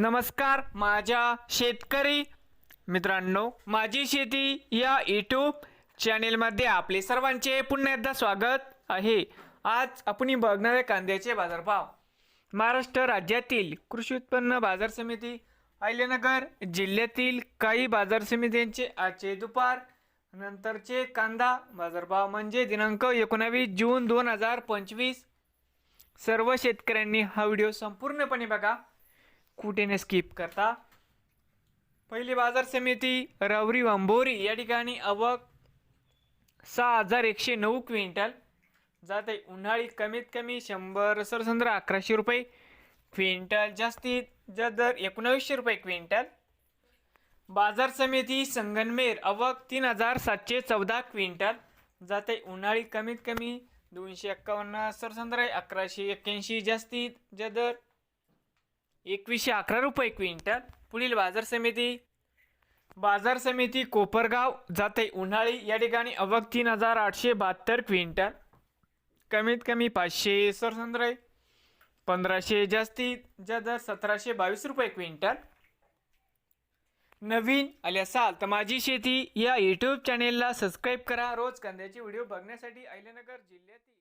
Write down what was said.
नमस्कार माझ्या शेतकरी मित्रांनो माझी शेती या यूट्यूब चॅनेलमध्ये आपले सर्वांचे पुन्हा एकदा स्वागत आहे. आज आपण बघणार आहे कांद्याचे बाजारभाव. महाराष्ट्र राज्यातील कृषी उत्पन्न बाजार समिती अहिल्यानगर जिल्ह्यातील काही बाजार समित्यांचे आजचे दुपार. नंतरचे कांदा बाजारभाव म्हणजे दिनांक एकोणावीस जून दोन हजार पंचवीस. सर्व शेतकऱ्यांनी हा व्हिडिओ संपूर्णपणे बघा. कुठे नाही स्किप करता. पहिली बाजार समिती रवरी वंभोरी या ठिकाणी अवक सहा हजार एकशे नऊ क्विंटल. जात आहे उन्हाळी कमीत कमी शंभर सरसंद्र अकराशे रुपये क्विंटल. जास्तीत जास्त दर एकोणावीसशे रुपये क्विंटल. बाजार समिती संगनमेर अवक तीन हजार सातशे चौदा क्विंटल. जाते उन्हाळी कमीत कमी दोनशे एक्कावन्न सरसंद्र अकराशे एक्क्याऐंशी. जास्तीत जा दर एकवीसशे अकरा रुपये क्विंटल. पुढील बाजार समिती. बाजार समिती कोपरगाव जाते उन्हाळी. या ठिकाणी अवक तीन हजार आठशे बहात्तर क्विंटल. कमीत कमी पाचशे सरसंद्र. पंधराशे जास्तीत ज्या दर सतराशे बावीस रुपये क्विंटल. नवीन आले असाल तर माझी शेती. या यूट्यूब चॅनेलला सबस्क्राईब करा. रोज कांद्याचे व्हिडिओ बघण्यासाठी अहिल्यानगर जिल्ह्यातील